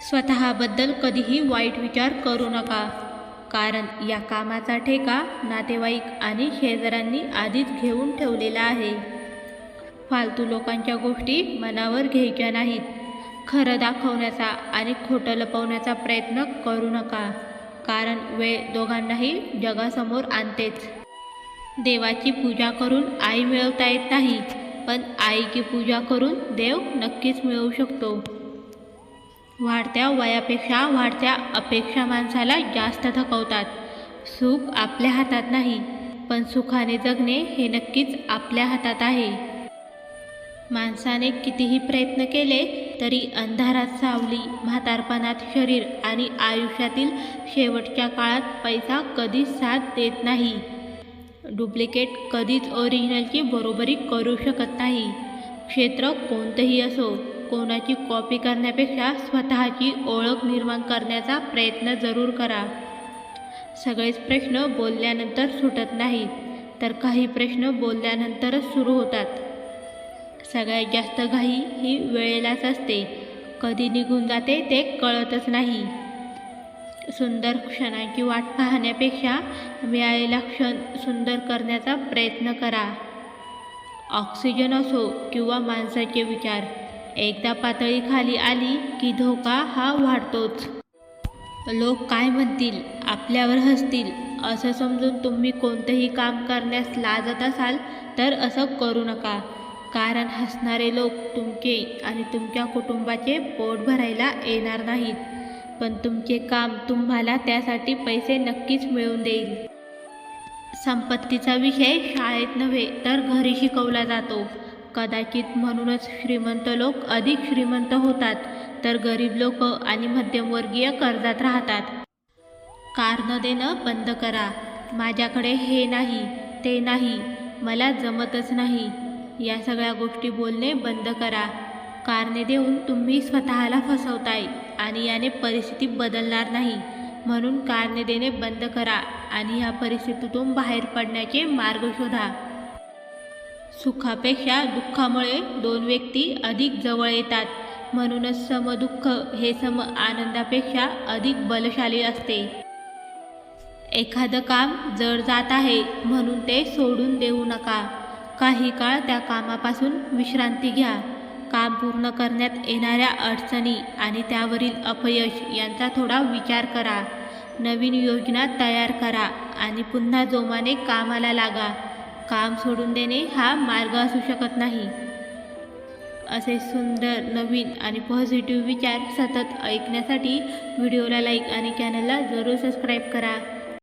स्वतःबद्दल कधीही वाईट विचार करू नका. कारण या कामाचा ठेका नातेवाईक आणि शेजाऱ्यांनी आधीच घेऊन ठेवलेला आहे. फालतू लोकांच्या गोष्टी मनावर घ्यायच्या नाहीत. खरं दाखवण्याचा आणि खोटं लपवण्याचा प्रयत्न करू नका. कारण वेळ दोघांनाही जगासमोर आणतेच. देवाची पूजा करून आई मिळवता येत नाही पण आईची पूजा करून देव नक्कीच मिळवू शकतो. वाढत्या वयापेक्षा वाढत्या अपेक्षा माणसाला जास्त थकवतात. सुख आपल्या हातात नाही पण सुखाने जगणे हे नक्कीच आपल्या हातात आहे. माणसाने कितीही प्रयत्न केले तरी अंधारात सावली म्हातारपणात शरीर आणि आयुष्यातील शेवटच्या काळात पैसा कधीच साथ देत नाही. डुप्लिकेट कधीच ओरिजिनलची बरोबरी करू शकत नाही. क्षेत्र कोणतंही असो कोणाची कॉपी करण्यापेक्षा स्वतःची ओळख निर्माण करण्याचा प्रयत्न जरूर करा. सगळेच प्रश्न बोलल्यानंतर सुटत नाहीत तर काही प्रश्न बोलल्यानंतरच सुरू होतात. सगळ्यात जास्त घाई ही वेळेलाच असते. कधी निघून जाते ते कळतच नाही. सुंदर क्षणांची वाट पाहण्यापेक्षा मिळालेला क्षण सुंदर करण्याचा प्रयत्न करा. ऑक्सिजन असो किंवा माणसाचे विचार एकदा पातळी खाली आली की धोका हा वाढतोच. लोक काय म्हणतील? आपल्यावर हसतील. असं समजून तुम्ही कोणतंही काम करण्यास लाजत असाल तर असं करू नका. कारण हसणारे लोक तुमचे आणि तुमच्या कुटुंबाचे पोट भरायला येणार नाहीत. पण तुमचे काम तुम्हाला त्यासाठी पैसे नक्कीच मिळवून देईल. संपत्तीचा विषय शाळेत नव्हे तर घरी शिकवला जातो. कदाचित म्हणूनच श्रीमंत लोक अधिक श्रीमंत होतात तर गरीब लोक आणि मध्यमवर्गीय कर्जात राहतात. कारण देणं बंद करा. माझ्याकडे हे नाही ते नाही मला जमतच नाही. या सगळ्या गोष्टी बोलणे बंद करा. कारणे देऊन तुम्ही स्वतःला फसवताय आणि याने परिस्थिती बदलणार नाही. म्हणून कारणे देणे बंद करा आणि या परिस्थितीतून बाहेर पडण्याचे मार्ग शोधा. सुखापेक्षा दुःखामुळे दोन व्यक्ती अधिक जवळ येतात. म्हणूनच समदुःख हे सम आनंदापेक्षा अधिक बलशाली असते. एखादं काम जड जात आहे म्हणून ते सोडून देऊ नका. काही काळ त्या कामापासून विश्रांती घ्या. काम पूर्ण करण्यात येणाऱ्या अडचणी आणि त्यावरील अपयश यांचा थोडा विचार करा. नवीन योजना तयार करा आणि पुन्हा जोमाने कामाला लागा. काम सोडून देणे हा मार्ग असू शकत नाही. असे सुंदर नवीन आणि पॉझिटिव्ह विचार सतत ऐकण्यासाठी व्हिडिओला लाईक आणि चॅनलला जरूर सबस्क्राईब करा.